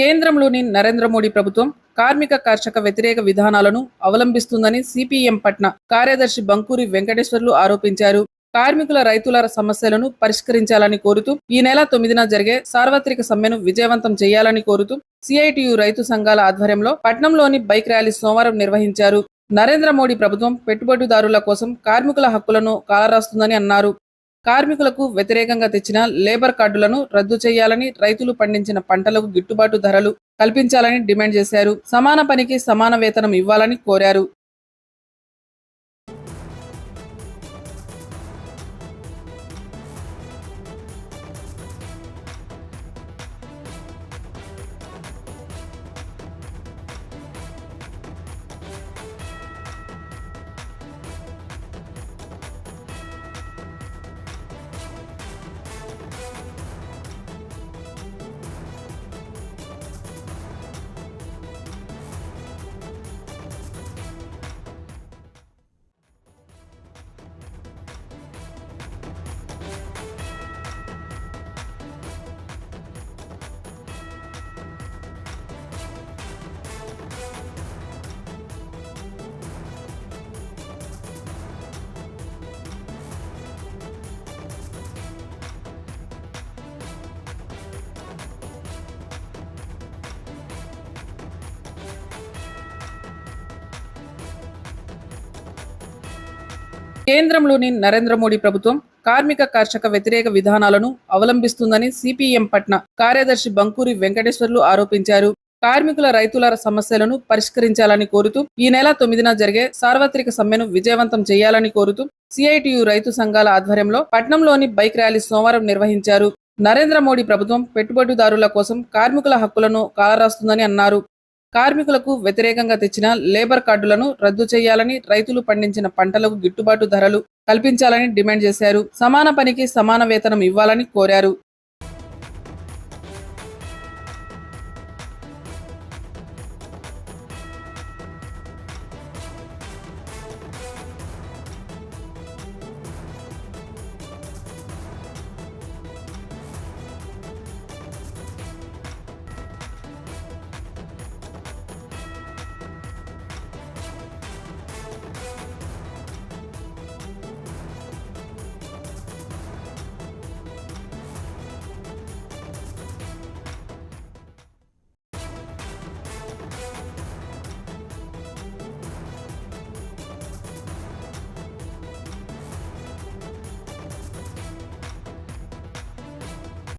కేంద్రంలోని నరేంద్ర మోడీ ప్రభుత్వం కార్మిక కర్షక వ్యతిరేక విధానాలను అవలంబిస్తుందని సిపిఎం పట్న కార్యదర్శి బంకూరి వెంకటేశ్వర్లు ఆరోపించారు. కార్మికుల రైతుల సమస్యలను పరిష్కరించాలని కోరుతూ ఈ నెల తొమ్మిదిన జరిగే సార్వత్రిక సమ్మెను విజయవంతం చేయాలని కోరుతూ సిఐటియు రైతు సంఘాల ఆధ్వర్యంలో పట్నంలోని బైక్ ర్యాలీ సోమవారం నిర్వహించారు. నరేంద్ర మోడీ ప్రభుత్వం పెట్టుబడిదారుల కోసం కార్మికుల హక్కులను కాలరాస్తుందని అన్నారు. కార్మికులకు వ్యతిరేకంగా తెచ్చిన లేబర్ కార్డులను రద్దు చేయాలని రైతులు పండించిన పంటలకు గిట్టుబాటు ధరలు కల్పించాలని డిమాండ్ చేశారు. సమాన పనికి సమాన వేతనం ఇవ్వాలని కోరారు. కేంద్రంలోని నరేంద్ర మోడీ ప్రభుత్వం కార్మిక కర్షక వ్యతిరేక విధానాలను అవలంబిస్తుందని సిపిఎం పట్న కార్యదర్శి బంకూరి వెంకటేశ్వర్లు ఆరోపించారు. కార్మికుల రైతుల సమస్యలను పరిష్కరించాలని కోరుతూ ఈ నెల తొమ్మిదిన జరిగే సార్వత్రిక సమ్మెను విజయవంతం చేయాలని కోరుతూ సిఐటియు రైతు సంఘాల ఆధ్వర్యంలో పట్నంలోని బైక్ ర్యాలీ సోమవారం నిర్వహించారు. నరేంద్ర మోడీ ప్రభుత్వం పెట్టుబడిదారుల కోసం కార్మికుల హక్కులను కాలరాస్తుందని అన్నారు. కార్మికులకు వ్యతిరేకంగా తెచ్చిన లేబర్ కార్డులను రద్దు చేయాలని రైతులు పండించిన పంటలకు గిట్టుబాటు ధరలు కల్పించాలని డిమాండ్ చేశారు. సమాన పనికి సమాన వేతనం ఇవ్వాలని కోరారు.